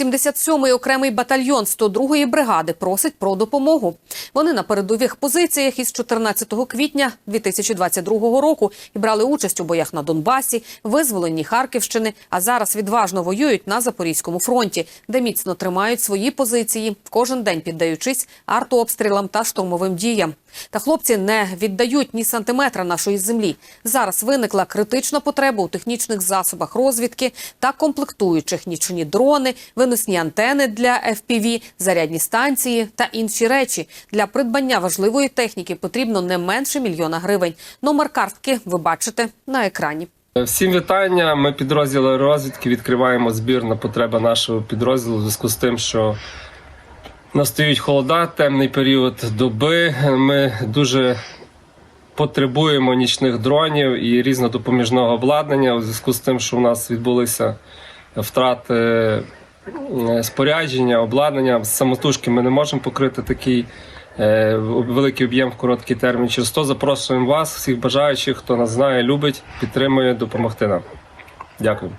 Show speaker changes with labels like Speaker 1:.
Speaker 1: 77-й окремий батальйон 102-ї бригади просить про допомогу. Вони на передових позиціях із 14 квітня 2022 року і брали участь у боях на Донбасі, визволенні Харківщини, а зараз відважно воюють на Запорізькому фронті, де міцно тримають свої позиції, кожен день піддаючись артообстрілам та штурмовим діям. Та хлопці не віддають ні сантиметра нашої землі. Зараз виникла критична потреба у технічних засобах розвідки та комплектуючих нічні дрони, виносні антени для FPV, зарядні станції та інші речі. Для придбання важливої техніки потрібно не менше мільйона гривень. Номер картки ви бачите на екрані.
Speaker 2: Всім вітання. Ми підрозділи розвідки відкриваємо збір на потреби нашого підрозділу в зв'язку з тим, що настають холода, темний період доби. Ми дуже потребуємо нічних дронів і різнодопоміжного обладнання у зв'язку з тим, що у нас відбулися втрати спорядження, обладнання. Самотужки ми не можемо покрити такий е, великий об'єм в короткий термін. Через то запрошуємо вас, всіх бажаючих, хто нас знає, любить, підтримує, допомогти нам. Дякую.